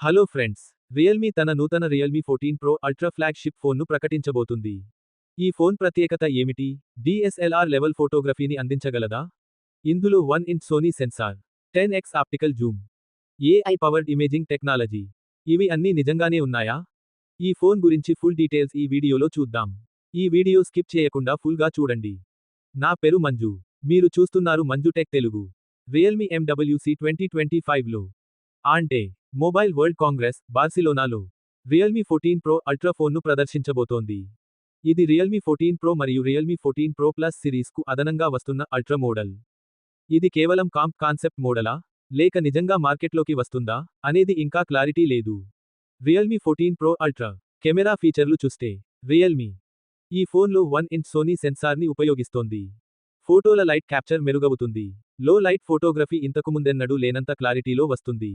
Hello friends Realme తన నూతన Realme fourteen pro ultra flagship ఫోన్ను ప్రకటించబోతుంది. ఈ ఫోన్ ప్రత్యేకత ఏమిటి? D S L R level ఫోటోగ్రఫీని అందించగలదా? ఇందులో one inch Sony sensor ten X optical zoom AI powered imaging technology ఇవి అన్నీ నిజంగానే ఉన్నాయా? ఈ ఫోన్ గురించి ఫుల్ డీటెయిల్స్ ఈ వీడియోలో చూద్దాం. ఈ వీడియో స్కిప్ చేయకుండా ఫుల్గా చూడండి. నా పేరు మంజు. మీరు చూస్తున్నారు Manju tech Telugu. Realme MWC twenty twenty ఫైవ్లో అంటే మొబైల్ వరల్డ్ కాంగ్రెస్ బార్సిలోనాలో రియల్మీ ఫోర్టీన్ ప్రో అల్ట్రా ఫోన్ను ప్రదర్శించబోతోంది. ఇది రియల్మీ ఫోర్టీన్ ప్రో మరియు రియల్మీ ఫోర్టీన్ ప్రో ప్లస్ సిరీస్కు అదనంగా వస్తున్న అల్ట్రా మోడల్. ఇది కేవలం కాంప్ కాన్సెప్ట్ మోడలా? లేక నిజంగా మార్కెట్లోకి వస్తుందా? అనేది ఇంకా క్లారిటీ లేదు. Realme fourteen pro ultra camera ఫీచర్లు చూస్తే రియల్మీ ఈ ఫోన్లో వన్ ఇంచ్ సోనీ సెన్సార్ని ఉపయోగిస్తోంది. ఫోటోల లైట్ క్యాప్చర్ మెరుగవుతుంది. లో లైట్ ఫోటోగ్రఫీ ఇంతకుముందెన్నడూ లేనంత క్లారిటీలో వస్తుంది.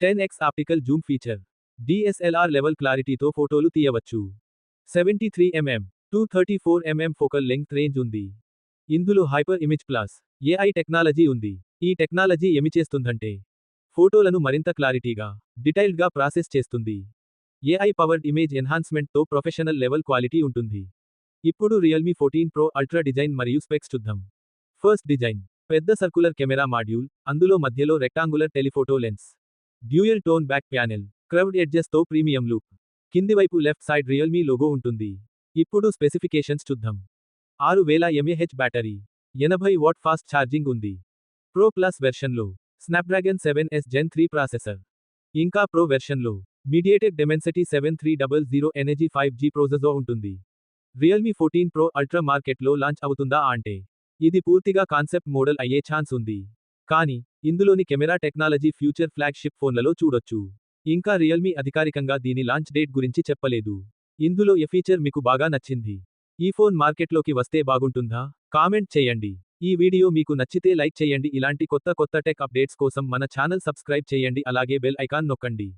Ten X optical zoom feature DSLR level క్లారిటీతో ఫోటోలు తీయవచ్చు. Seventy three MM two thirty four MM focal length range ఉంది. ఇందులో hyper image plus AI technology ఉంది. ఈ టెక్నాలజీ ఏమి చేస్తుందంటే ఫోటోలను మరింత క్లారిటీగా డీటెయిల్డ్గా ప్రాసెస్ చేస్తుంది. ఏఐ పవర్డ్ ఇమేజ్ ఎన్హాన్స్మెంట్తో ప్రొఫెషనల్ లెవెల్ క్వాలిటీ ఉంటుంది. ఇప్పుడు Realme fourteen pro ultra design మరియు స్పెక్స్ చూద్దాం. ఫస్ట్ డిజైన్ పెద్ద సర్కులర్ కెమెరా మాడ్యూల్ అందులో మధ్యలో rectangular telephoto lens dual tone back panel curved ఎడ్జెస్తో premium look కింది వైపు లెఫ్ట్ సైడ్ రియల్మీ లోగో ఉంటుంది. ఇప్పుడు స్పెసిఫికేషన్స్ చూద్దాం. ఆరు వేల ఎంఏహెచ్ బ్యాటరీ ఎనభై వాట్ ఫాస్ట్ ఛార్జింగ్ ఉంది. Pro plus వెర్షన్లో Snapdragon seven S gen three processor. ఇంకా pro వెర్షన్లో MediaTek Dimensity seven three double zero energy five G processor ఉంటుంది. రియల్మీ ఫోర్టీన్ ప్రో అల్ట్రా మార్కెట్లో లాంచ్ అవుతుందా అంటే ఇది పూర్తిగా కాన్సెప్ట్ మోడల్ అయ్యే ఛాన్స్ ఉంది. కానీ ఇందులోని కెమెరా టెక్నాలజీ ఫ్యూచర్ ఫ్లాగ్షిప్ ఫోన్లలో చూడొచ్చు. ఇంకా రియల్మీ అధికారికంగా దీని లాంచ్ డేట్ గురించి చెప్పలేదు. ఇందులో ఏ ఫీచర్ మీకు బాగా నచ్చింది? ఈ ఫోన్ మార్కెట్లోకి వస్తే బాగుంటుందా? కామెంట్ చేయండి. ఈ వీడియో మీకు నచ్చితే లైక్ చేయండి. ఇలాంటి కొత్త కొత్త టెక్ అప్డేట్స్ కోసం మన ఛానల్ సబ్స్క్రైబ్ చేయండి. అలాగే బెల్ ఐకాన్ నొక్కండి.